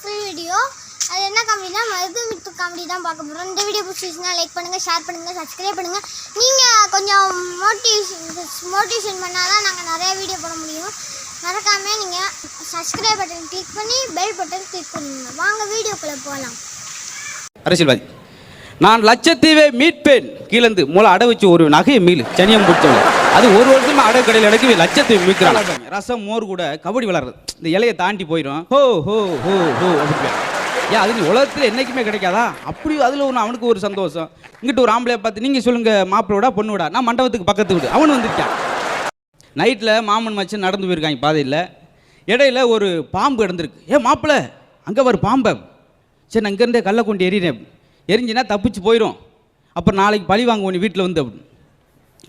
Full video அது என்ன காமெடினா Marudhu Mithu comedy தான் பார்க்க போகிறோம் இந்த வீடியோ பிடிச்சிச்சுன்னா லைக் பண்ணுங்கள் ஷேர் பண்ணுங்கள் சப்ஸ்கிரைப் பண்ணுங்கள் நீங்கள் கொஞ்சம் மோட்டிவேஷன் மோட்டிவேஷன் பண்ணால் தான் நாங்கள் நிறைய வீடியோ போட முடியும். மறக்காமல் நீங்கள் சப்ஸ்கிரைப் பட்டன் கிளிக் பண்ணி பெல் பட்டன் கிளிக் பண்ணுங்க. வாங்க வீடியோக்குள்ளே போகலாம் அரசியல்வாதி நான் லட்சத்தீவை மீட்பேன். கீழந்து மூளை அடை வச்சு ஒரு நகையை மீள். சனியம் பிடிச்சவங்க அது ஒரு வருஷமா அடை கடையில் அடக்கி லட்சத்தை விற்கிறாங்க. ரசம் மோர் கூட கபடி விளாடுறது இந்த இலையை தாண்டி போயிடும். ஹோ ஹோ ஹோ ஹோ அப்படி ஏன் அது உலகத்தில் என்றைக்குமே கிடைக்காதா? அப்படி அதில் ஒன்று அவனுக்கு ஒரு சந்தோஷம். இங்கிட்ட ஒரு ஆம்பளையை பார்த்து நீங்கள் சொல்லுங்கள் மாப்பிளோட விடா நான் மண்டபத்துக்கு பக்கத்து விடு. அவன் வந்திருக்கான் நைட்டில் மாமன் மச்சான் நடந்து போயிருக்காங்க பாதையில். இடையில ஒரு பாம்பு கிடந்திருக்கு. ஏ மாப்பிள்ள அங்கே ஒரு பாம்பை. சரி நான் இங்கேருந்தே கல்லை கொண்டு எறிகிறேன் எரிஞ்சினா தப்பிச்சு போயிடும் அப்புறம் நாளைக்கு பழி வாங்க உன் வீட்டில் வந்து. அப்படின்னு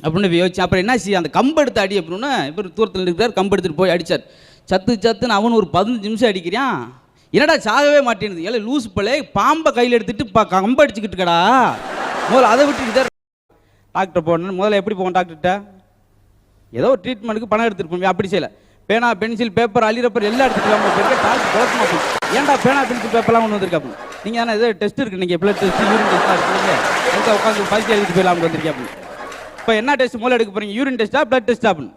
அப்படின்னு யோசிச்சு அப்புறம் என்ன செய்ய அந்த கம்பு எடுத்து அடி அப்படின்னா இப்போ தூரத்தில் இருக்கிறார் கம்பு எடுத்துகிட்டு போய் அடித்தார் சத்து சத்துன்னு அவன் ஒரு பதினஞ்சு நிமிஷம் அடிக்கிறான். என்னடா சாகவே மாட்டேனுது ஏல லூஸ் பலே பாம்பை கையில் எடுத்துட்டு பா கம்பு அடிச்சுக்கிட்டு இருக்கடா முதல்ல அதை விட்டுட்டு டாக்டர் போகணும் முதல்ல எப்படி போவோம் டாக்டர்கிட்ட? ஏதோ ஒரு ட்ரீட்மெண்ட்டுக்கு பணம் எடுத்துருப்போம் அப்படி செய்யலை. பேனா பென்சில் பேப்பர் அலிரப்பர் எல்லாம் எடுத்துக்கலாம் டாக்டர் ஏன்டா பேனா பென்சில் பேப்பர்லாம் ஒன்று வந்திருக்காப்பு நீங்கள் தானே ஏதோ டெஸ்ட் இருக்கு நீங்கள் பிளட் டெஸ்ட் யூரின் டெஸ்ட்டாக இருக்குங்க உட்காந்து பரிசு எழுதிட்டு போயிடலாம் வந்திருக்காப்பு இப்போ என்ன டெஸ்ட் மூலம் எடுக்க போறீங்க? யூரின் டெஸ்ட்டா பிளட் டெஸ்ட் அப்படின்னு?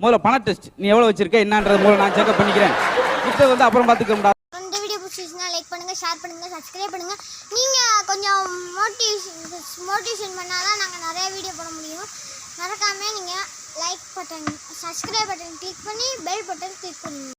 முதல்ல பண டெஸ்ட் நீ எவ்வளோ வச்சிருக்க? என்னன்றது மூலம் நான் செக்அப் பண்ணிக்கிறேன். மிச்சம் வந்து அப்புறம் பார்த்துக்க இந்த வீடியோ பிடிச்சிச்சுன்னா லைக் பண்ணுங்கள் ஷேர் பண்ணுங்கள் சப்ஸ்கிரைப் பண்ணுங்கள் நீங்கள் கொஞ்சம் மோட்டிவேஷன் மோட்டிவேஷன் பண்ணாதான் நாங்கள் நிறைய வீடியோ போட முடியும். மறக்காமல் நீங்கள் like button subscribe button click பண்ணி பெல் பட்டன் கிளிக் பண்ணுங்க.